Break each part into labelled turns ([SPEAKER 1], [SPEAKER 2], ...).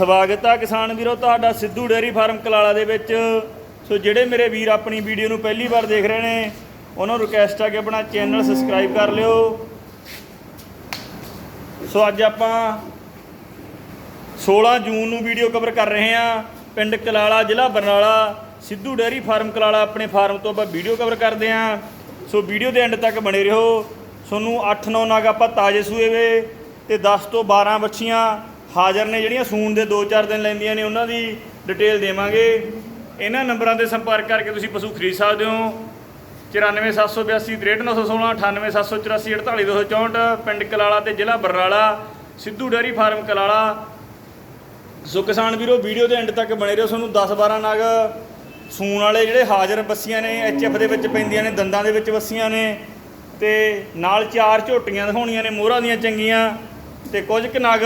[SPEAKER 1] ਸਵਾਗਤ ਆ ਕਿਸਾਨ ਵੀਰੋ, ਤੁਹਾਡਾ ਸਿੱਧੂ ਡੇਅਰੀ ਫਾਰਮ ਕਲਾਲਾ ਦੇ ਵਿੱਚ। ਸੋ ਜਿਹੜੇ ਮੇਰੇ ਵੀਰ ਆਪਣੀ ਵੀਡੀਓ ਨੂੰ ਪਹਿਲੀ ਵਾਰ ਦੇਖ ਰਹੇ ਨੇ, ਉਹਨਾਂ ਨੂੰ ਰਿਕਵੈਸਟ ਆ ਕਿ ਆਪਣਾ ਚੈਨਲ ਸਬਸਕ੍ਰਾਈਬ ਕਰ ਲਿਓ। ਸੋ ਅੱਜ ਆਪਾਂ 16 ਜੂਨ ਨੂੰ ਵੀਡੀਓ ਕਵਰ ਕਰ ਰਹੇ ਹਾਂ। ਪਿੰਡ ਕਲਾਲਾ, ਜ਼ਿਲ੍ਹਾ ਬਰਨਾਲਾ, ਸਿੱਧੂ ਡੇਅਰੀ ਫਾਰਮ ਕਲਾਲਾ ਆਪਣੇ ਫਾਰਮ ਤੋਂ ਆਪਾਂ ਵੀਡੀਓ ਕਵਰ ਕਰਦੇ ਹਾਂ। ਸੋ ਵੀਡੀਓ ਦੇ ਐਂਡ ਤੱਕ ਬਣੇ ਰਹੋ। ਤੁਹਾਨੂੰ 8-9 ਨਾਗ ਆਪਾਂ ਤਾਜ਼ੇ ਸੂਏ ਵੇ ਤੇ 10 ਤੋਂ 12 ਬੱਚੀਆਂ ਹਾਜ਼ਰ ਨੇ ਜਿਹੜੀਆਂ ਸੂਣ ਦੇ 2-4 ਦਿਨ ਲੈਂਦੀਆਂ ਨੇ, ਉਹਨਾਂ ਦੀ ਡਿਟੇਲ ਦੇਵਾਂਗੇ। ਇਹਨਾਂ ਨੰਬਰਾਂ ਤੇ ਸੰਪਰਕ ਕਰਕੇ ਤੁਸੀਂ ਪਸ਼ੂ ਖਰੀਦ ਸਕਦੇ ਹੋ। 94782 63916 98784 48264 ਪਿੰਡ ਕਲਾਲਾ ਤੇ ਜ਼ਿਲ੍ਹਾ Barnala, Sidhu dairy farm Kalala. So ਕਿਸਾਨ ਵੀਰੋ ਵੀਡੀਓ ਦੇ ਐਂਡ ਤੱਕ ਬਣੇ ਰਹੋ, ਤੁਹਾਨੂੰ 10 12 ਨਗ ਸੂਣ ਵਾਲੇ ਜਿਹੜੇ ਹਾਜ਼ਰ ਬੱਸੀਆਂ ਨੇ ਐਚਐਫ ਦੇ ਵਿੱਚ ਪੈਂਦੀਆਂ ਨੇ, ਦੰਦਾਂ ਦੇ ਵਿੱਚ ਬੱਸੀਆਂ ਨੇ, ਤੇ ਨਾਲ ਚਾਰ ਝੋਟੀਆਂ ਦਿਖਾਉਣੀਆਂ ਨੇ, ਮੋਹਰਾਂ ਦੀਆਂ ਚੰਗੀਆਂ, ਤੇ ਕੁਝ ਕੁ ਨਗ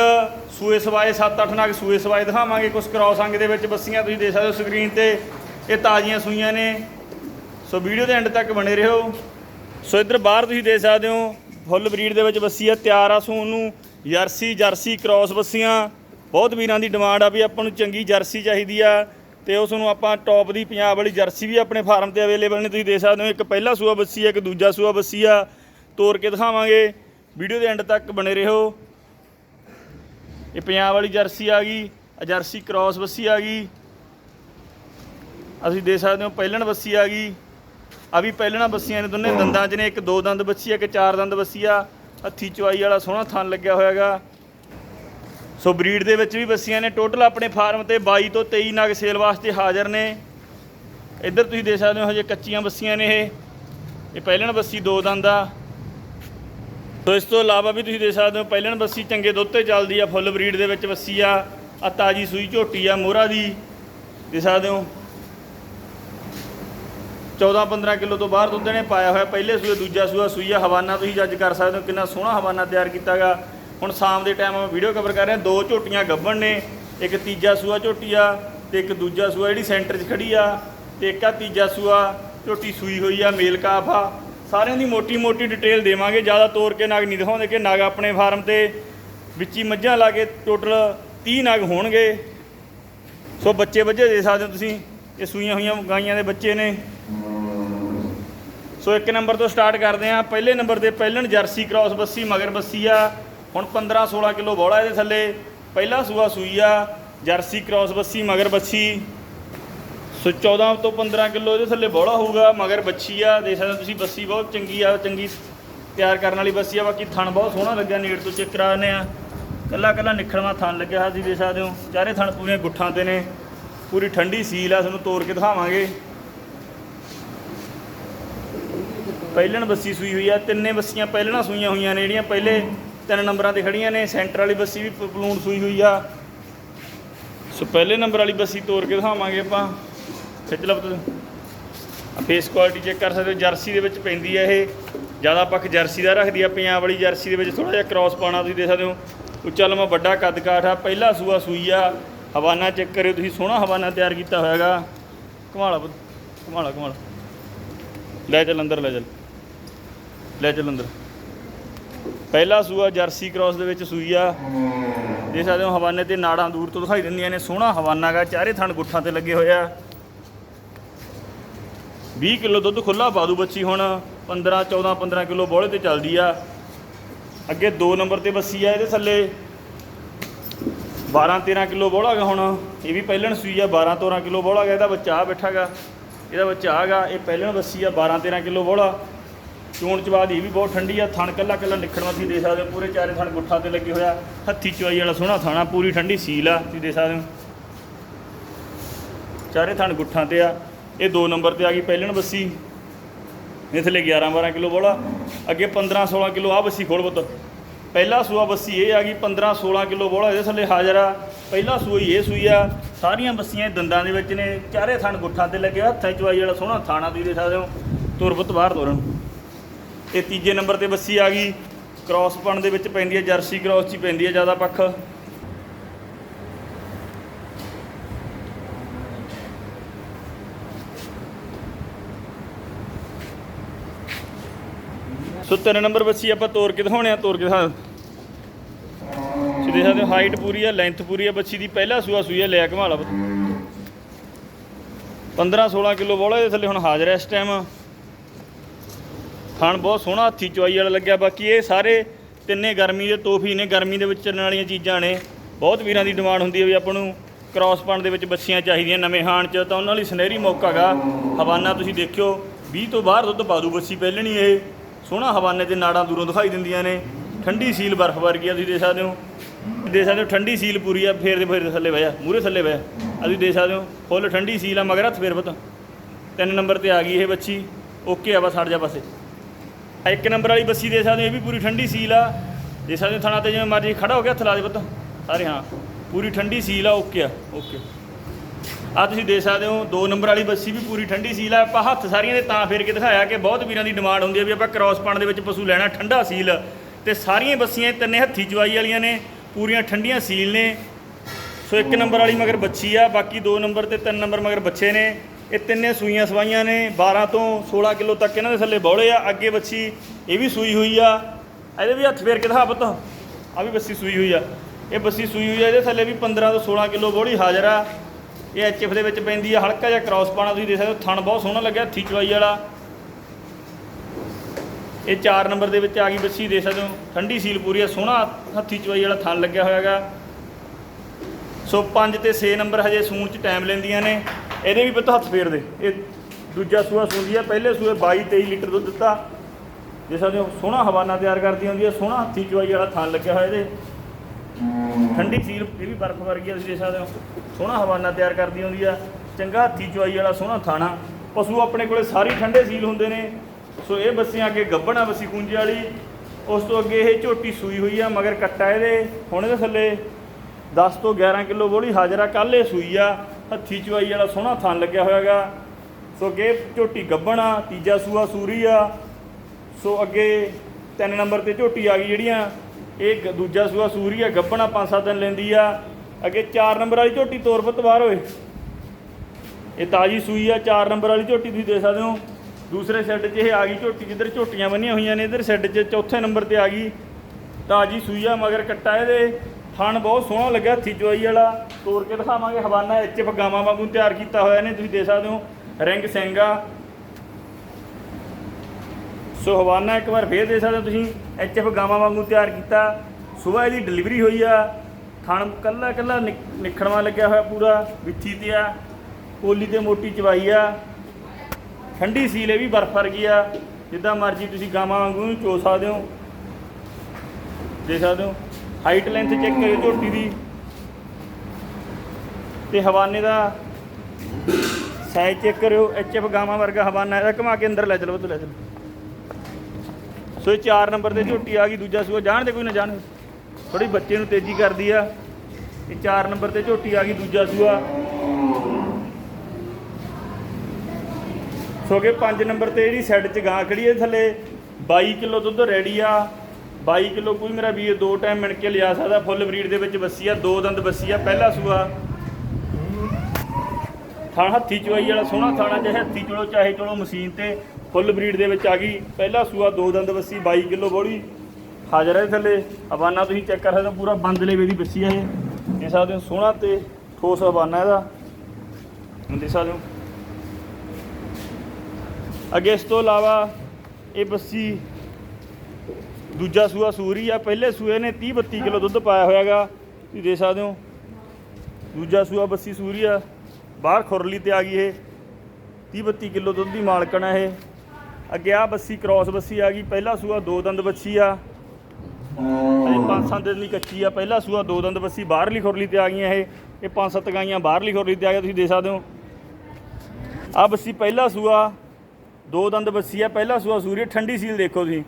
[SPEAKER 1] ਸੂਏ ਸਵਾਏ 7-8 ਨਗ ਸੂਏ ਸਵਾਏ ਦਿਖਾਵਾਂਗੇ। ਕੁਝ ਕ੍ਰੋਸ ਅੰਗ ਦੇ ਵਿੱਚ ਬੱਸੀਆਂ ਤੁਸੀਂ ਦੇਖ ਸਕਦੇ ਹੋ ਸਕਰੀਨ ਤੇ। ਇਹ ਤਾਜ਼ੀਆਂ ਸੂਈਆਂ ਨੇ। ਸੋ ਵੀਡੀਓ ਦੇ ਐਂਡ ਤੱਕ ਬਣੇ ਰਹੋ। ਸੋ ਇੱਧਰ ਬਾਹਰ ਤੁਸੀਂ ਦੇਖ ਸਕਦੇ ਹੋ, ਫੁੱਲ ਬਰੀਡ ਦੇ ਵਿੱਚ ਬੱਸੀ ਆ, ਤਿਆਰ ਆ ਸੂਣ ਨੂੰ। ਜਰਸੀ ਜਰਸੀ ਕ੍ਰਾਸ ਬੱਸੀਆਂ। ਬਹੁਤ ਵੀਰਾਂ ਦੀ ਡਿਮਾਂਡ ਆ ਵੀ ਆਪਾਂ ਨੂੰ ਚੰਗੀ ਜਰਸੀ ਚਾਹੀਦੀ ਆ। ਤੇ ਉਸ ਨੂੰ ਆਪਾਂ ਟੌਪ ਦੀ ਪੰਜਾਬ ਵਾਲੀ ਜਰਸੀ ਵੀ ਆਪਣੇ ਫਾਰਮ ਤੇ ਅਵੇਲੇਬਲ ਨੇ। ਤੁਸੀਂ ਦੇਖ ਸਕਦੇ ਹੋ, ਇੱਕ ਪਹਿਲਾ ਸੂਆ ਬੱਸੀ ਆ, ਇੱਕ ਦੂਜਾ ਸੂਆ ਬੱਸੀ ਆ। ਤੋੜ ਕੇ ਦਿਖਾਵਾਂਗੇ। ਵੀਡੀਓ ਦੇ ਐਂਡ ਤੱਕ ਬਣੇ ਰਹੋ। ਇਹ ਪੰਜਾਬ ਵਾਲੀ ਜਰਸੀ ਆ ਗਈ ਜਰਸੀ ਕ੍ਰਾਸ ਬੱਸੀ ਆ ਗਈ। ਅਸੀਂ ਦੇਖ ਸਕਦੇ ਹੋ ਪਹਿਲਣ ਬੱਸੀ ਆ ਗਈ। ਆ ਵੀ ਪਹਿਲਣਾ ਬੱਸੀਆਂ ਨੇ ਦੋਨੇ ਦੰਦਾਂ 'ਚ ਨੇ, ਇੱਕ ਦੋ ਦੰਦ ਬੱਸੀ ਆ, ਇੱਕ ਚਾਰ ਦੰਦ ਬੱਸੀ ਆ। ਹੱਥੀ ਚਵਾਈ ਵਾਲਾ ਸੋਹਣਾ ਥਣ ਲੱਗਿਆ ਹੋਇਆਗਾ। ਸੋ ਬਰੀਡ ਦੇ ਵਿੱਚ ਵੀ ਬੱਸੀਆਂ ਨੇ ਟੋਟਲ ਆਪਣੇ ਫਾਰਮ ਤੇ 22 ਤੋਂ 23 ਨਗ ਸੇਲ ਵਾਸਤੇ ਹਾਜ਼ਰ ਨੇ। ਇੱਧਰ ਤੁਸੀਂ ਦੇਖ ਸਕਦੇ ਹੋ ਹਜੇ ਕੱਚੀਆਂ ਬੱਸੀਆਂ ਨੇ ਇਹ। ਇਹ ਪਹਿਲਣ ਬੱਸੀ ਦੋ ਦੰਦ ਆ। ਸੋ ਇਸ ਤੋਂ ਇਲਾਵਾ ਵੀ ਤੁਸੀਂ ਦੇਖ ਸਕਦੇ ਹੋ ਪਹਿਲਣ ਬੱਸੀ ਚੰਗੇ ਦੁੱਧ ਤੇ ਚੱਲਦੀ ਆ, ਫੁੱਲ ਬਰੀਡ ਦੇ ਵਿੱਚ ਬੱਸੀ ਆ ਆ ਤਾਜੀ ਸੂਈ ਝੋਟੀ ਆ, ਮੋਹਰਾ ਦੀ। ਦੇਖ ਸਕਦੇ ਹੋ। 14-15 ਕਿਲੋ ਤੋਂ ਬਾਹਰ ਦੁੱਧ ਨੇ ਪਾਇਆ ਹੋਇਆ, ਪਹਿਲੇ ਸੂਏ, ਦੂਜਾ ਸੂਆ ਸੂਈ ਆ। ਹਵਾਨਾ ਤੁਸੀਂ ਜੱਜ ਕਰ ਸਕਦੇ ਹੋ, ਕਿੰਨਾ ਸੋਹਣਾ ਹਵਾਨਾ ਤਿਆਰ ਕੀਤਾਗਾ ਹੁਣ ਸ਼ਾਮ ਦੇ ਟਾਈਮ ਵੀਡੀਓ ਕਵਰ ਕਰ ਰਿਹਾ ਦੋ ਝੋਟੀਆਂ ਗੱਭਣ ਨੇ, ਇੱਕ ਤੀਜਾ ਸੂਆ ਝੋਟੀ ਆ ਤੇ ਇੱਕ ਦੂਜਾ ਸੂਆ ਜਿਹੜੀ ਸੈਂਟਰ 'ਚ ਖੜੀ ਆ, ਤੇ ਇੱਕ ਆ ਤੀਜਾ ਸੂਆ ਝੋਟੀ ਸੂਈ ਹੋਈ ਆ, ਮੇਲ ਕਾਫ ਆ। ਸਾਰਿਆਂ ਦੀ ਮੋਟੀ-ਮੋਟੀ ਡਿਟੇਲ ਦੇਵਾਂਗੇ। ਜ਼ਿਆਦਾ ਤੋਰ ਕੇ ਨਗ ਨਹੀਂ ਦਿਖਾਉਂਦੇ ਕਿ ਨਗ ਆਪਣੇ ਫਾਰਮ ਤੇ ਵਿੱਚ ਹੀ ਮੱਝਾਂ ਲਾ ਕੇ ਟੋਟਲ 30 ਨਗ ਹੋਣਗੇ। ਸੋ ਬੱਚੇ ਵੱਜੇ ਦੇ ਸਕਦੇ ਹੋ ਤੁਸੀਂ, ਇਹ ਸੂਈਆਂ ਹੋਈਆਂ ਗਾਈਆਂ ਦੇ ਬੱਚੇ ਨੇ। ਸੋ ਇੱਕ ਨੰਬਰ ਤੋਂ ਸਟਾਰਟ ਕਰਦੇ ਹਾਂ। ਪਹਿਲੇ ਨੰਬਰ ਤੇ ਪਹਿਲਣ ਜਰਸੀ ਕ੍ਰਾਸ ਬੱਸੀ, ਮਗਰ ਬੱਸੀ ਆ। ਹੁਣ 15 16 ਕਿਲੋ ਬੋਲਾ ਇਹਦੇ ਥੱਲੇ। ਪਹਿਲਾ ਸੂਆ ਸੂਈ ਆ, ਜਰਸੀ ਕ੍ਰਾਸ ਬੱਸੀ, ਮਗਰ ਬੱਸੀ। ਸੋ 14 ਤੋਂ 15 ਕਿਲੋ ਇਹਦੇ ਥੱਲੇ ਬੋਲਾ ਹੋਊਗਾ, ਮਗਰ ਬੱਚੀ ਆ, ਦੇਖ ਸਕਦੇ ਹੋ ਤੁਸੀਂ ਬੱਸੀ ਬਹੁਤ ਚੰਗੀ ਆ, ਚੰਗੀ ਤਿਆਰ ਕਰਨ ਵਾਲੀ ਬੱਸੀ ਆ, ਬਾਕੀ ਥਣ ਬਹੁਤ ਸੋਹਣਾ ਲੱਗਿਆ, ਨੇੜ ਤੋਂ ਚੈੱਕ ਕਰਾਣੇ ਆ। ਕੱਲਾ ਕੱਲਾ ਨਿਖੜਵਾ ਥਣ ਲੱਗਿਆ ਹੋਇਆ, ਤੁਸੀਂ ਦੇਖ ਸਕਦੇ ਹੋ। ਚਾਰੇ ਥਣ ਪੂਰੀਆਂ ਗੁੱਠਾਂ ਤੇ ਨੇ, ਪੂਰੀ ਠੰਡੀ ਸੀਲ ਆ, ਤੁਹਾਨੂੰ ਤੋੜ ਕੇ ਦਿਖਾਵਾਂਗੇ। ਪਹਿਲਣ ਬੱਸੀ ਸੂਈ ਹੋਈ ਆ, ਤਿੰਨੇ ਬੱਸੀਆਂ ਪਹਿਲਣਾ ਸੂਈਆਂ ਹੋਈਆਂ ਨੇ, ਜਿਹੜੀਆਂ ਪਹਿਲੇ ਤਿੰਨ ਨੰਬਰਾਂ ਤੇ ਖੜੀਆਂ ਨੇ, ਸੈਂਟਰ ਵਾਲੀ ਬੱਸੀ ਵੀ ਪਲੂਣ ਸੂਈ ਹੋਈ ਆ। ਸੋ ਪਹਿਲੇ ਨੰਬਰ ਵਾਲੀ ਬੱਸੀ ਤੋੜ ਕੇ ਦਿਖਾਵਾਂਗੇ ਆਪਾਂ। ਖਿੱਚ ਲਓ ਤੁਸੀਂ ਫੇਸ ਕੁਆਲਿਟੀ ਚੈੱਕ ਕਰ ਸਕਦੇ ਹੋ ਜਰਸੀ ਦੇ ਵਿੱਚ ਪੈਂਦੀ ਹੈ ਇਹ। ਜ਼ਿਆਦਾ ਪੱਖ ਜਰਸੀ ਦਾ ਰੱਖਦੀ ਆ ਪੰਜਾਬ ਵਾਲੀ ਜਰਸੀ ਦੇ ਵਿੱਚ ਥੋੜਾ ਜਿਹਾ ਕ੍ਰਾਸ ਪਾਣਾ ਤੁਸੀਂ ਦੇਖ ਸਕਦੇ ਹੋ। ਉੱਚਾ ਲੰਮਾ ਵੱਡਾ ਕੱਦ ਕਾਠ ਆ ਪਹਿਲਾ ਸੂਆ ਸੂਈ ਆ। ਹਵਾਨਾ ਚੈੱਕ ਕਰਿਓ ਤੁਸੀਂ ਸੋਹਣਾ ਹਵਾਨਾ ਤਿਆਰ ਕੀਤਾ ਹੋਇਆਗਾ। ਕਮਾਲਾ ਪੁੱਤ, ਕਮਾਲਾ ਕਮਾਲਾ ਲੈ ਚੱਲ ਅੰਦਰ ਲੈ ਚੱਲ। ਲੈ ਚੱਲ ਅੰਦਰ। ਪਹਿਲਾ ਸੂਆ ਜਰਸੀ ਕ੍ਰਾਸ ਦੇ ਵਿੱਚ ਸੂਈ ਆ। ਦੇਖ ਸਕਦੇ ਹੋ ਹਵਾਨੇ ਤੇ ਨਾੜਾਂ ਦੂਰ ਤੋਂ ਦਿਖਾਈ ਦਿੰਦੀਆਂ ਨੇ। ਸੋਹਣਾ ਹਵਾਨਾ ਗਾ ਚਾਰੇ ਥਣ ਗੁੱਠਾਂ ਤੇ ਲੱਗੇ ਹੋਏ ਆ। 20 ਕਿਲੋ ਦੁੱਧ ਖੁੱਲਾ ਬਾਦੂ ਬੱਚੀ ਹੁਣ 15 14 15 ਕਿਲੋ ਬੋਲੇ ਤੇ ਚੱਲਦੀ ਆ। ਅੱਗੇ 2 ਨੰਬਰ ਤੇ ਬੱਸੀ ਆ ਇਹਦੇ ਥੱਲੇ। 12 13 ਕਿਲੋ ਬੋਲਾ ਗਾ ਹੁਣ। ਇਹ ਵੀ ਪਹਿਲਣ ਸੂਈ ਆ 12 13 ਕਿਲੋ ਬੋਲਾ ਗਾ। ਇਹਦਾ ਬੱਚਾ ਆ ਬੈਠਾਗਾ ਇਹਦਾ ਬੱਚਾ ਆਗਾ ਇਹ ਪਹਿਲਣ ਬੱਸੀ ਆ 12 13 ਕਿਲੋ ਬੋਲਾ ਚੋਣ ਚ ਬਾਅਦ ਇਹ ਵੀ ਬਹੁਤ ਠੰਡੀ ਆ। ਥਣ ਕੱਲਾ ਕੱਲਾ ਨਿਖੜਵਾ ਤੁਸੀਂ ਦੇ ਸਕਦੇ ਹੋ। ਪੂਰੇ ਚਾਰੇ ਥਣ ਗੁੱਠਾ ਤੇ ਲੱਗੇ ਹੋਇਆ। ਹੱਥੀ ਚਵਾਈ ਵਾਲਾ ਸੋਹਣਾ ਥਾਣਾ, ਪੂਰੀ ਠੰਡੀ ਸੀਲ ਆ, ਤੁਸੀਂ ਦੇ ਸਕਦੇ ਹੋ। ਚਾਰੇ ਥਣ ਗੁੱਠਾਂ ਤੇ ਆ। ਇਹ 2 ਨੰਬਰ ਤੇ ਆ ਗਈ ਪਹਿਲਣ ਬੱਸੀ। ਇਹ ਥੱਲੇ 11 12 ਕਿਲੋ ਬੋਲਾ। ਅੱਗੇ 15 16 ਕਿਲੋ ਆ ਬੱਸੀ ਖੋਲ ਬੁੱਤ ਪਹਿਲਾ ਸੂਆ ਬੱਸੀ ਇਹ ਆ ਗਈ 15 16 ਕਿਲੋ ਬੋਲਾ ਇਹਦੇ ਥੱਲੇ ਹਾਜ਼ਰ ਆ। ਪਹਿਲਾ ਸੂਈ ਇਹ ਸੂਈ ਆ। ਸਾਰੀਆਂ ਬੱਸੀਆਂ ਦੰਦਾਂ ਦੇ ਵਿੱਚ ਨੇ। ਚਾਰੇ ਥਣ ਗੁੱਠਾਂ ਤੇ ਲੱਗੇ ਹੱਥਾਂ 'ਚ ਚਵਾਈ ਵਾਲਾ ਸੋਹਣਾ ਥਾਣਾ ਤੁਸੀਂ ਦੇ ਸਕਦੇ ਹੋ। ਤੁਰਬਤ ਬਾਹਰ ਤੋਰਨ। ਇਹ ਤੀਜੇ ਨੰਬਰ ਤੇ ਬੱਸੀ ਆ ਗਈ। ਕ੍ਰਾਸ ਪਣ ਦੇ ਵਿੱਚ ਪੈਂਦੀ ਹੈ ਜਰਸੀ ਕ੍ਰਾਸ 'ਚ ਹੀ ਪੈਂਦੀ ਹੈ ਜ਼ਿਆਦਾ ਪੱਖ। ਸੋ ਤਿੰਨ ਨੰਬਰ ਬੱਸੀ ਆਪਾਂ ਤੋਰ ਕੇ ਦਿਖਾਉਣੇ ਆ, ਤੋਰ ਕੇ ਦਿਖਾ। ਸ੍ਰੀ ਦੇਖ ਸਕਦੇ ਹੋ ਹਾਈਟ ਪੂਰੀ ਆ, ਲੈਂਥ ਪੂਰੀ ਆ ਬੱਚੀ ਦੀ ਪਹਿਲਾ ਸੂਆ ਸੂਈ ਆ ਲਿਆ ਘਮਾਲਾ 15 16 ਕਿਲੋ ਬੋਲਾ ਇਹਦੇ ਥੱਲੇ ਹੁਣ ਹਾਜ਼ਰ ਹੈ ਇਸ ਟਾਈਮ ਖਾਣ ਬਹੁਤ ਸੋਹਣਾ, ਹੱਥੀ ਚੁਆਈ ਵਾਲਾ ਲੱਗਿਆ, ਬਾਕੀ ਇਹ ਸਾਰੇ ਤਿੰਨੇ ਗਰਮੀ ਦੇ ਤੋਹਫ਼ੇ ਨੇ, ਗਰਮੀ ਦੇ ਵਿੱਚ ਚੱਲਣ ਵਾਲੀਆਂ ਚੀਜ਼ਾਂ ਨੇ। ਬਹੁਤ ਵੀਰਾਂ ਦੀ ਡਿਮਾਂਡ ਹੁੰਦੀ ਹੈ ਵੀ ਆਪਾਂ ਨੂੰ ਕ੍ਰਾਸ ਪਾਉਣ ਦੇ ਵਿੱਚ ਬੱਚੀਆਂ ਚਾਹੀਦੀਆਂ ਨਵੇਂ ਹਾਣ 'ਚ, ਤਾਂ ਉਹਨਾਂ ਲਈ ਸੁਨਹਿਰੀ ਮੌਕਾ ਗਾ ਹਵਾਨਾ ਤੁਸੀਂ ਦੇਖਿਓ 20 ਤੋਂ ਬਾਹਰ ਦੁੱਧ ਪਾ ਦੂ ਬੱਚੀ ਪਹਿਲਣੀ ਇਹ। ਸੋਹਣਾ ਹਵਾਨੇ ਤੇ ਨਾੜਾਂ ਦੂਰੋਂ ਦਿਖਾਈ ਦਿੰਦੀਆਂ ਨੇ। ਠੰਡੀ ਸੀਲ ਬਰਫ਼ ਵਰਗੀ ਆ ਤੁਸੀਂ ਦੇਖ ਸਕਦੇ ਹੋ। ਦੇਖ ਸਕਦੇ ਹੋ ਠੰਡੀ ਸੀਲ ਪੂਰੀ ਆ, ਫੇਰ ਦੇ ਫੇਰ ਦੇ ਥੱਲੇ ਬਹਿ ਜਾ ਮੂਰੇ ਥੱਲੇ ਬਹਿ ਜਾ। ਆ ਤੁਸੀਂ ਦੇਖ ਸਕਦੇ ਹੋ, ਫੁੱਲ ਠੰਡੀ ਸੀਲ ਆ, ਮਗਰ ਹੱਥ ਫੇਰ ਪਤਾ। ਤਿੰਨ ਨੰਬਰ ਤੇ ਆ ਗਈ ਇਹ ਬੱਚੀ। ਓਕੇ ਆ, ਬਸ ਹਟ ਜਾ ਪਾਸੇ। ਆਹ ਇੱਕ ਨੰਬਰ ਵਾਲੀ ਬੱਸੀ ਦੇ ਸਕਦੇ ਹੋ, ਇਹ ਵੀ ਪੂਰੀ ਠੰਡੀ ਸੀਲ ਆ। ਦੇਖ ਸਕਦੇ ਹੋ ਥਣਾ ਤੇ ਜਿਵੇਂ ਮਰਜ਼ੀ ਖੜਾ ਹੋ ਗਿਆ ਹੱਥ ਲਾ ਦੇ ਪਤਾ। ਸਾਰੇ ਹਾਂ, ਪੂਰੀ ਠੰਡੀ ਸੀਲ ਆ, ਓਕੇ ਆ, ਓਕੇ। ਆ ਤੁਸੀਂ ਦੇਖ ਸਕਦੇ ਹੋ, ਦੋ ਨੰਬਰ ਵਾਲੀ ਬੱਸੀ ਵੀ ਪੂਰੀ ਠੰਡੀ ਸੀਲ ਆ। ਆਪਾਂ ਹੱਥ ਸਾਰੀਆਂ ਦੇ ਤਾਂ ਫੇਰ ਕੇ ਦਿਖਾਇਆ ਕਿ ਬਹੁਤ ਵੀਰਾਂ ਦੀ ਡਿਮਾਂਡ ਹੁੰਦੀ ਹੈ ਵੀ ਆਪਾਂ ਕ੍ਰਾਸ ਪਾਣ ਦੇ ਵਿੱਚ ਪਸ਼ੂ ਲੈਣਾ ਠੰਡਾ ਸੀਲ। ਤੇ ਸਾਰੀਆਂ ਬੱਸੀਆਂ ਤਿੰਨੇ ਹੱਥੀ ਚਵਾਈ ਵਾਲੀਆਂ ਨੇ, ਪੂਰੀਆਂ ਠੰਡੀਆਂ ਸੀਲ ਨੇ। ਸੋ ਇੱਕ ਨੰਬਰ ਵਾਲੀ ਮਗਰ ਬੱਚੀ ਆ, ਬਾਕੀ ਦੋ ਨੰਬਰ ਤੇ ਤਿੰਨ ਨੰਬਰ ਮਗਰ ਬੱਚੇ ਨੇ। ਇਹ ਤਿੰਨੇ ਸੂਈਆਂ ਸਵਾਈਆਂ ਨੇ 12 ਤੋਂ 16 ਕਿਲੋ ਤੱਕ ਇਹਨਾਂ ਦੇ ਥੱਲੇ ਬੌਲੇ ਆ। ਅੱਗੇ ਬੱਚੀ ਇਹ ਵੀ ਸੂਈ ਹੋਈ ਆ। ਇਹਦੇ ਵੀ ਹੱਥ ਫੇਰ ਕੇ ਦਿਖਾ ਪੁੱਤ। ਆ ਵੀ ਬੱਸੀ ਸੂਈ ਹੋਈ ਆ। ਇਹ ਬੱਸੀ ਸੂਈ ਹੋਈ ਆ, ਇਹਦੇ ਥੱਲੇ ਵੀ 15 ਤੋਂ 16 ਕਿਲੋ ਬੋੜੀ ਹਾਜ਼ਰ ਆ। ਇਹ ਐਚਐਫ ਦੇ ਵਿੱਚ ਪੈਂਦੀ ਆ, ਹਲਕਾ ਜਿਹਾ ਕ੍ਰਾਸ ਪਾਣਾ ਤੁਸੀਂ ਦੇਖ ਸਕਦੇ ਹੋ, ਥਣ ਬਹੁਤ ਸੋਹਣਾ ਲੱਗਿਆ, ਹੱਥੀ ਚਵਾਈ ਵਾਲਾ। ਇਹ 4 ਨੰਬਰ ਦੇ ਵਿੱਚ ਆ ਗਈ ਬੱਸੀ, ਦੇਖ ਸਕਦੇ ਹੋ, ਠੰਡੀ ਸੀਲ ਪੂਰੀ ਆ, ਸੋਹਣਾ ਹੱਥੀ ਚਵਾਈ ਵਾਲਾ ਥਣ ਲੱਗਿਆ ਹੋਇਆਗਾ ਸੋ 5 ਤੇ 6 ਨੰਬਰ ਹਜੇ ਸੂਣ ਚ ਟਾਈਮ ਲੈਂਦੀਆਂ ਨੇ। ਇਹਦੇ ਵੀ ਪੁੱਤ ਹੱਥ ਫੇਰ ਦੇ। ਇਹ ਦੂਜਾ ਸੂਆ ਸੂੰਦੀ ਆ, ਪਹਿਲੇ ਸੂਏ 22 23 ਲੀਟਰ ਦੁੱਧ ਦਿੱਤਾ। ਜਿਸ ਸਕਦੇ ਹੋ, ਸੋਹਣਾ ਹਵਾਨਾ ਤਿਆਰ ਕਰਦੀ ਹੁੰਦੀ ਆ ਸੋਹਣਾ ਹੱਥੀ ਚਵਾਈ ਵਾਲਾ ਥਣ ਲੱਗਿਆ ਹੋਇਆ ਇਹਦੇ। ਠੰਡੀ ਸੀਲ, ਇਹ ਵੀ ਬਰਫ਼ ਵਰਗੀ ਆ ਤੁਸੀਂ ਦੇਖ ਸਕਦੇ ਹੋ। ਸੋਹਣਾ ਹਵਾਨਾ ਤਿਆਰ ਕਰਦੀ ਹੁੰਦੀ ਆ। ਚੰਗਾ ਹੱਥੀ ਚਵਾਈ ਵਾਲਾ ਸੋਹਣਾ ਥਾਣਾ। ਪਸ਼ੂ ਆਪਣੇ ਕੋਲੇ ਸਾਰੀ ਠੰਡੇ ਸੀਲ ਹੁੰਦੇ ਨੇ। ਸੋ ਇਹ ਬੱਸੀਆਂ ਅੱਗੇ ਗੱਬਣਾ ਬੱਸੀ ਕੁੰਜੀ ਵਾਲੀ। ਉਸ ਤੋਂ ਅੱਗੇ ਇਹ ਝੋਟੀ ਸੂਈ ਹੋਈ ਆ, ਮਗਰ ਕੱਟਾ ਇਹਦੇ ਹੁਣ ਇਹਦੇ ਥੱਲੇ। 10 ਤੋਂ 11 ਕਿਲੋ ਬੋਲੀ ਹਾਜ਼ਰਾ ਕੱਲ੍ਹ ਇਹ ਸੂਈ ਆ। ਹੱਥੀ ਚਵਾਈ ਵਾਲਾ ਸੋਹਣਾ ਥਣ ਲੱਗਿਆ ਹੋਇਆਗਾ ਸੋ ਅੱਗੇ ਝੋਟੀ ਗੱਬਣਾ, ਤੀਜਾ ਸੂਆ ਸੂਰੀ ਆ। ਸੋ ਅੱਗੇ ਤਿੰਨ ਨੰਬਰ ਤੇ ਝੋਟੀ ਆ ਗਈ ਜਿਹੜੀਆਂ। ਇਹ ਗ- ਦੂਜਾ ਸੂਆ ਸੂਰੀ ਆ, ਗੱਭਣਾ 5-7 ਦਿਨ ਲੈਂਦੀ ਆ। ਅੱਗੇ 4 ਨੰਬਰ ਵਾਲੀ ਝੋਟੀ ਤੋਰਪਤ ਬਾਹਰ ਹੋਏ। ਇਹ ਤਾਜੀ ਸੂਈ ਆ 4 ਨੰਬਰ ਵਾਲੀ ਝੋਟੀ ਤੁਸੀਂ ਦੇ ਸਕਦੇ ਹੋ। ਦੂਸਰੇ ਸੈੱਡ 'ਚ ਇਹ ਆ ਗਈ ਝੋਟੀ, ਜਿੱਧਰ ਝੋਟੀਆਂ ਬੰਨੀਆਂ ਹੋਈਆਂ ਨੇ, ਇਧਰ ਸੈੱਡ 'ਚ ਚੌਥੇ ਨੰਬਰ ਤੇ ਆ ਗਈ। ਤਾਜੀ ਸੂਈ ਆ, ਮਗਰ ਕੱਟਾ ਇਹਦੇ। ਥਣ ਬਹੁਤ ਸੋਹਣਾ ਲੱਗਿਆ, ਹੱਥੀ ਵਾਲਾ। ਤੋੜ ਕੇ ਦਿਖਾਵਾਂਗੇ, ਹਵਾਨਾ ਐਚ ਗਾਵਾਂ ਵਾਂਗੂ ਤਿਆਰ ਕੀਤਾ ਹੋਇਆ ਨੇ, ਤੁਸੀਂ ਦੇ ਸਕਦੇ ਹੋ। ਰਿੰਗ ਸਿੰਘਾ ਸੋ ਹਵਾਨਾ ਇੱਕ ਵਾਰ ਫੇਰ ਦੇ ਸਕਦੇ ਹੋ ਤੁਸੀਂ ਐਚ ਐਫ ਗਾਵਾਂ ਵਾਂਗੂ ਤਿਆਰ ਕੀਤਾ। ਸਵੇਰ ਇਹਦੀ ਡਿਲੀਵਰੀ ਹੋਈ ਆ। ਥਣ ਕੱਲਾ ਕੱਲਾ ਨਿਖੜਵਾ ਲੱਗਿਆ ਹੋਇਆ ਪੂਰਾ ਵਿੱਥੀ ਤੇ ਆ, ਕੋਲੀ ਤੇ ਮੋਟੀ ਚਵਾਈ ਆ। ਠੰਡੀ ਸੀਲ ਇਹ ਵੀ ਬਰਫ਼ ਵਰਗੀ ਆ। ਜਿੱਦਾਂ ਮਰਜ਼ੀ ਤੁਸੀਂ ਗਾਵਾਂ ਵਾਂਗੂ ਚੋ ਸਕਦੇ ਹੋ। ਦੇਖ ਸਕਦੇ ਹੋ ਹਾਈਟ ਲੈਂਥ ਚੈੱਕ ਕਰਿਓ ਝੋਟੀ ਦੀ। ਤੇ ਹਵਾਨੇ ਦਾ ਸਾਈਜ਼ ਚੈੱਕ ਕਰਿਓ ਐਚ ਐਫ ਗਾਵਾਂ ਵਰਗਾ ਹਵਾਨਾ ਇਹਦਾ ਘੁਮਾ ਕੇ ਅੰਦਰ ਲੈ ਚਲੋ ਤੂੰ ਲੈ ਚਲੋ। ਸੋ ਇਹ 4 ਨੰਬਰ ਤੇ ਝੋਟੀ ਆ ਗਈ, ਦੂਜਾ ਸੂਆ ਜਾਣਦੇ ਕੋਈ ਨਾ ਜਾਣ। ਥੋੜੀ ਬੱਚੇ ਨੂੰ ਤੇਜ਼ੀ ਕਰਦੀ ਆ। ਇਹ 4 ਨੰਬਰ ਤੇ ਝੋਟੀ ਆ ਗਈ, ਦੂਜਾ ਸੂਆ। ਸੋ ਕੇ 5 ਨੰਬਰ ਤੇ ਜਿਹੜੀ ਸੈੱਡ 'ਚ ਗਾਂ ਖੜੀ ਹੈ ਥੱਲੇ 22 ਕਿਲੋ ਦੁੱਧ ਰੈਡੀ ਆ। 22 ਕਿਲੋ ਕੋਈ ਮੇਰਾ ਵੀਰ ਦੋ ਟਾਈਮ ਮਿਣ ਕੇ ਲਿਆ ਸਕਦਾ, ਫੁੱਲ ਬਰੀਡ ਦੇ ਵਿੱਚ ਬੱਸੀ ਆ, ਦੋ ਦੰਦ ਬੱਸੀ ਆ, ਪਹਿਲਾ ਸੂਆ। ਥਾਣਾ ਹੱਥੀ ਚਵਾਈ ਵਾਲਾ ਸੋਹਣਾ ਥਾਣਾ, ਚਾਹੇ ਹੱਥੀ ਚਲੋ ਚਾਹੇ ਚਲੋ ਮਸ਼ੀਨ ਤੇ। ਫੁੱਲ ਬਰੀਡ ਦੇ ਵਿੱਚ ਆ ਗਈ। ਪਹਿਲਾ ਸੂਆ, ਦੋ ਦੰਦ ਬੱਸੀ 22 ਕਿਲੋ ਬੋੜੀ ਹਾਜ਼ਰ ਹੈ ਥੱਲੇ। ਹਵਾਨਾ ਤੁਸੀਂ ਚੈੱਕ ਕਰ ਸਕਦੇ ਹੋ, ਪੂਰਾ ਬੰਦ ਵੇ ਦੀ ਬੱਸੀ ਆ ਇਹ। ਦੇਖ ਸਕਦੇ ਹੋ, ਸੋਹਣਾ ਤੇ ਠੋਸ ਹਵਾਨਾ ਇਹਦਾ। ਹੁਣ ਦੇਖ ਸਕਦੇ ਹੋ। ਅੱਗੇ ਇਸ ਤੋਂ ਇਲਾਵਾ ਇਹ ਬੱਸੀ ਦੂਜਾ ਸੂਆ ਸੂਰੀ ਆ। ਪਹਿਲੇ ਸੂਏ ਨੇ 30 32 ਕਿਲੋ ਦੁੱਧ ਪਾਇਆ ਹੋਇਆਗਾ। ਤੁਸੀਂ ਦੇਖ ਸਕਦੇ ਹੋ, ਦੂਜਾ ਸੂਆ ਬੱਸੀ ਸੂਰੀ ਆ। ਬਾਹਰ ਖੁਰਲੀ ਤੇ ਆ ਗਈ ਇਹ। 30 32 ਕਿਲੋ ਦੁੱਧ ਦੀ ਮਾਲਕਣ ਆ ਇਹ। ਅੱਗੇ ਆ ਬੱਸੀ ਕ੍ਰਾਸ ਬੱਸੀ ਆ ਗਈ, ਪਹਿਲਾ ਸੂਆ ਦੋ ਦੰਦ ਬੱਸੀ ਆ। ਇਹ ਪੰਜ ਸੱਤ ਦਿਨ ਦੀ ਕੱਚੀ ਆ, ਪਹਿਲਾ ਸੂਆ ਦੋ ਦੰਦ ਬੱਸੀ, ਬਾਹਰਲੀ ਖੁਰਲੀ ਤੇ ਆ ਗਈਆਂ ਇਹ। ਇਹ ਪੰਜ ਸੱਤ ਗਾਈਆਂ ਬਾਹਰਲੀ ਖੁਰਲੀ ਤੇ ਆ ਗਿਆ ਤੁਸੀਂ ਦੇਖ ਸਕਦੇ ਹੋ। ਆ ਬੱਸੀ ਪਹਿਲਾ ਸੂਆ, ਦੋ ਦੰਦ ਬੱਸੀ ਆ, ਪਹਿਲਾ ਸੂਆ ਸੂਰੀ ਠੰਡੀ ਸੀਲ ਦੇਖੋ ਤੁਸੀਂ।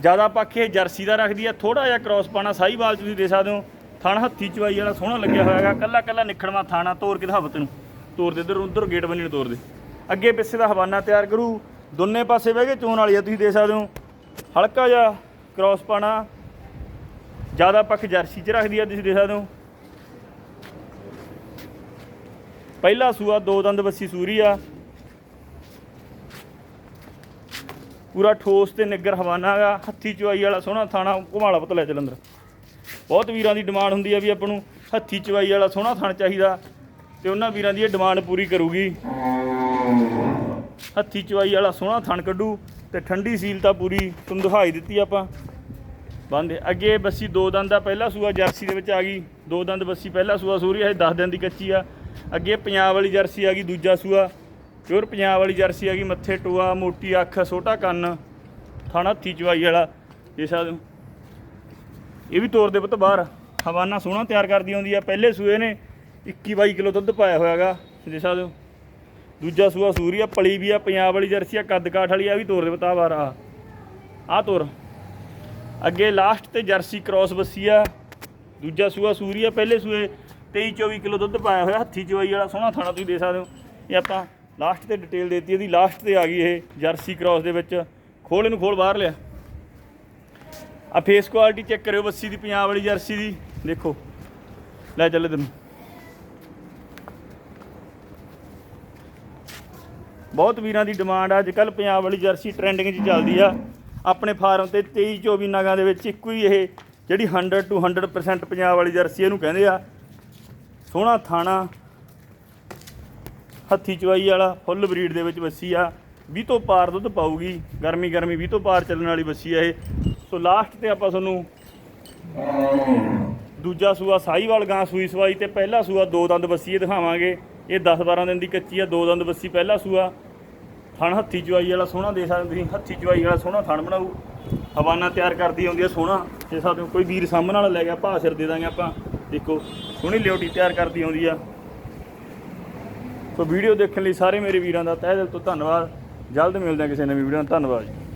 [SPEAKER 1] ਜ਼ਿਆਦਾ ਪੱਖੇ ਜਰਸੀ ਦਾ ਰੱਖਦੀ ਆ ਥੋੜਾ ਜਿਹਾ ਕ੍ਰਾਸ ਪਾਣਾ ਸਾਈਵਾਲ ਚ ਤੁਸੀਂ ਦੇ ਸਕਦੇ ਹੋ। ਥਣ ਹੱਥੀ ਚਵਾਈ ਵਾਲਾ, ਸੋਹਣਾ ਲੱਗਿਆ ਹੋਇਆ ਹੈਗਾ, ਕੱਲਾ ਕੱਲਾ ਨਿਖੜਵਾ ਥਾਣਾ, ਤੋਰ ਕੇ ਦਿਖਾਵਤ ਨੂੰ ਤੋਰ ਦੇ ਇੱਧਰ, ਉਧਰ ਗੇਟ ਬੰਨੀ ਨੂੰ ਤੋਰ ਦੇ। ਅੱਗੇ ਪਿੱਛੇ ਦਾ ਹਵਾਨਾ ਤਿਆਰ ਕਰੂ। ਦੋਨੇ ਪਾਸੇ ਬਹਿ ਕੇ ਚੋਣ ਵਾਲੀ ਆ, ਤੁਸੀਂ ਦੇਖ ਸਕਦੇ ਹੋ। ਹਲਕਾ ਜਿਹਾ ਕ੍ਰਾਸ ਪਾਣਾ ਜ਼ਿਆਦਾ ਪੱਖ ਜਰਸੀ ਚ ਰੱਖਦੀ ਆ, ਤੁਸੀਂ ਦੇਖ ਸਕਦੇ ਹੋ। ਪਹਿਲਾ ਸੂਆ, ਦੋ ਦੰਦ ਬੱਸੀ ਸੂਰੀ ਆ। ਪੂਰਾ ਠੋਸ ਤੇ ਨਿੱਗਰ ਹਵਾਨਾ ਹੈਗਾ। ਹੱਥੀ ਚੁਆਈ ਵਾਲਾ ਸੋਹਣਾ ਥਾਣਾ, ਘੁਮਾਲਾ ਪਤ ਜਲੰਧਰ ਬਹੁਤ ਵੀਰਾਂ ਦੀ ਡਿਮਾਂਡ ਹੁੰਦੀ ਆ ਵੀ ਆਪਾਂ ਨੂੰ ਹੱਥੀ ਚਵਾਈ ਵਾਲਾ ਸੋਹਣਾ ਥਣ ਚਾਹੀਦਾ ਤੇ ਉਹਨਾਂ ਵੀਰਾਂ ਦੀ ਇਹ ਡਿਮਾਂਡ ਪੂਰੀ ਕਰੂਗੀ। ਹੱਥੀ ਚਵਾਈ ਵਾਲਾ ਸੋਹਣਾ ਥਣ ਕੱਢੂ ਤੇ ਠੰਡੀ ਸੀਲ ਤਾਂ ਪੂਰੀ ਤੁਹਾਨੂੰ ਦਿਖਾਈ ਦਿੱਤੀ ਆਪਾਂ। ਬੰਦੇ, ਅੱਗੇ ਬੱਸੀ ਦੋ ਦੰਦ ਦਾ ਪਹਿਲਾ ਸੂਆ ਜਰਸੀ ਦੇ ਵਿੱਚ ਆ ਗਈ। ਦੋ ਦੰਦ ਬੱਸੀ, ਪਹਿਲਾ ਸੂਆ ਸੂਰੀ ਹੈ 10 ਦਿਨ ਦੀ ਕੱਚੀ ਆ। ਅੱਗੇ ਪੰਜਾਬ ਵਾਲੀ ਜਰਸੀ ਆ ਗਈ, ਦੂਜਾ ਸੂਆ। ਪਿਓਰ ਪੰਜਾਬ ਵਾਲੀ ਜਰਸੀ ਆ ਗਈ, ਮੱਥੇ ਟੋਆ, ਮੋਟੀ ਅੱਖ, ਛੋਟਾ ਕੰਨ, ਥਾਣਾ ਹੱਥੀ ਚਵਾਈ ਵਾਲਾ। ਇਹ ਸਕਦੇ ਹੋ ਇਹ ਵੀ ਤੋਰ ਦੇ ਪੁੱਤ ਬਾਹਰ। ਹਵਾਨਾ ਸੋਹਣਾ ਤਿਆਰ ਕਰਦੀ ਆਉਂਦੀ ਆ। ਪਹਿਲੇ ਸੂਏ ਨੇ 21 22 ਕਿਲੋ ਦੁੱਧ ਪਾਇਆ ਹੋਇਆਗਾ। ਦੇਖ ਸਕਦੇ ਹੋ ਦੂਜਾ ਸੂਆ ਸੂਰੀ ਆ ਪਲੀ ਵੀ ਆ, ਪੰਜਾਬ ਵਾਲੀ ਜਰਸੀ ਆ, ਕੱਦ ਕਾਠ ਵਾਲੀ ਆ ਵੀ ਤੋਰ ਦੇ ਪੁੱਤ ਆਹ ਬਾਹਰ, ਆ। ਆ ਤੋਰ। ਅੱਗੇ ਲਾਸਟ ਤੇ ਜਰਸੀ ਕ੍ਰਾਸ ਬੱਸੀ ਆ। ਦੂਜਾ ਸੂਆ ਸੂਰੀ ਆ ਪਹਿਲੇ ਸੂਏ 23 24 ਕਿਲੋ ਦੁੱਧ ਪਾਇਆ ਹੋਇਆ, ਹੱਥੀ ਚਵਾਈ ਵਾਲਾ, ਸੋਹਣਾ ਥਾਣਾ ਤੁਸੀਂ ਦੇ ਸਕਦੇ ਹੋ। ਇਹ ਆਪਾਂ ਲਾਸਟ ਤੇ ਡਿਟੇਲ ਦੇਤੀ, ਇਹਦੀ ਲਾਸਟ ਤੇ ਆ ਗਈ ਇਹ ਜਰਸੀ ਕ੍ਰਾਸ ਦੇ ਵਿੱਚ। ਖੋਲ ਇਹਨੂੰ, ਖੋਲ ਬਾਹਰ ਲਿਆ। ਆ ਫੇਸ ਕੁਆਲਿਟੀ ਚੈੱਕ ਕਰਿਓ ਬੱਸੀ ਦੀ, ਪੰਜਾਬ ਵਾਲੀ ਜਰਸੀ ਦੀ। ਦੇਖੋ। ਲੈ ਚੱਲੇ ਤੈਨੂੰ ਬਹੁਤ ਵੀਰਾਂ ਦੀ ਡਿਮਾਂਡ ਆ। ਅੱਜ ਕੱਲ ਪੰਜਾਬ ਵਾਲੀ ਜਰਸੀ ਟ੍ਰੈਂਡਿੰਗ 'ਚ ਚੱਲਦੀ ਆ। ਆਪਣੇ ਫਾਰਮ ਤੇ 23 24 ਨਗਾਂ ਦੇ ਵਿੱਚ ਇੱਕੋ ਹੀ ਇਹ, ਜਿਹੜੀ 100 ਟੂ 100% ਪੰਜਾਬ ਵਾਲੀ ਜਰਸੀ ਇਹਨੂੰ ਕਹਿੰਦੇ ਆ। ਸੋਹਣਾ ਥਾਣਾ, ਹੱਥੀ ਚਵਾਈ ਵਾਲਾ, ਫੁੱਲ ਬਰੀਡ ਦੇ ਵਿੱਚ ਵੱਸੀ ਆ। 20 ਤੋਂ ਪਾਰ ਦੁੱਧ ਪਾਊਗੀ, ਗਰਮੀ ਗਰਮੀ 20 ਤੋਂ ਪਾਰ ਚੱਲਣ ਵਾਲੀ ਬੱਸੀ ਆ ਇਹ। ਸੋ ਲਾਸਟ ਤੇ ਆਪਾਂ ਤੁਹਾਨੂੰ ਦੂਜਾ ਸੂਆ ਸਾਈਵਾਲ ਗਾਂ ਸੂਈ ਸਵਾਈ ਤੇ ਪਹਿਲਾ ਸੂਆ ਦੋ ਦੰਦ ਵੱਸੀ ਦਿਖਾਵਾਂਗੇ। ਇਹ 10 12 ਦਿਨ ਦੀ ਕੱਚੀ ਆ, ਦੋ ਦੰਦ ਬੱਸੀ ਪਹਿਲਾ ਸੂਆ। ਥਣ ਹੱਥੀ ਜਵਾਈ ਵਾਲਾ ਸੋਹਣਾ ਦੇ ਸਕਦੇ ਤੁਸੀਂ, ਹੱਥੀ ਜਵਾਈ ਵਾਲਾ ਸੋਹਣਾ ਥਣ ਬਣਾਊ ਹਵਾਨਾ ਤਿਆਰ ਕਰਦੀ ਆਉਂਦੀ ਆ ਸੋਹਣਾ। ਜੇ ਸਾਡੇ ਕੋਈ ਵੀਰ ਸਾਹਮਣੇ ਵਾਲਾ ਲੈ ਗਿਆ, ਭਾਅ ਸਿਰ ਦੇ ਦਾਂਗੇ ਆਪਾਂ। ਦੇਖੋ, ਸੋਹਣੀ ਲਿਓਟੀ ਤਿਆਰ ਕਰਦੀ ਆਉਂਦੀ ਆ। ਸੋ ਵੀਡੀਓ ਦੇਖਣ ਲਈ ਸਾਰੇ ਮੇਰੇ ਵੀਰਾਂ ਦਾ ਤਹਿ ਦਿਲ ਤੋਂ ਧੰਨਵਾਦ। ਜਲਦ ਮਿਲਦੇ ਹਾਂ ਕਿਸੇ ਨਵੀਂ ਵੀਡੀਓ ਨਾਲ। ਧੰਨਵਾਦ ਜੀ।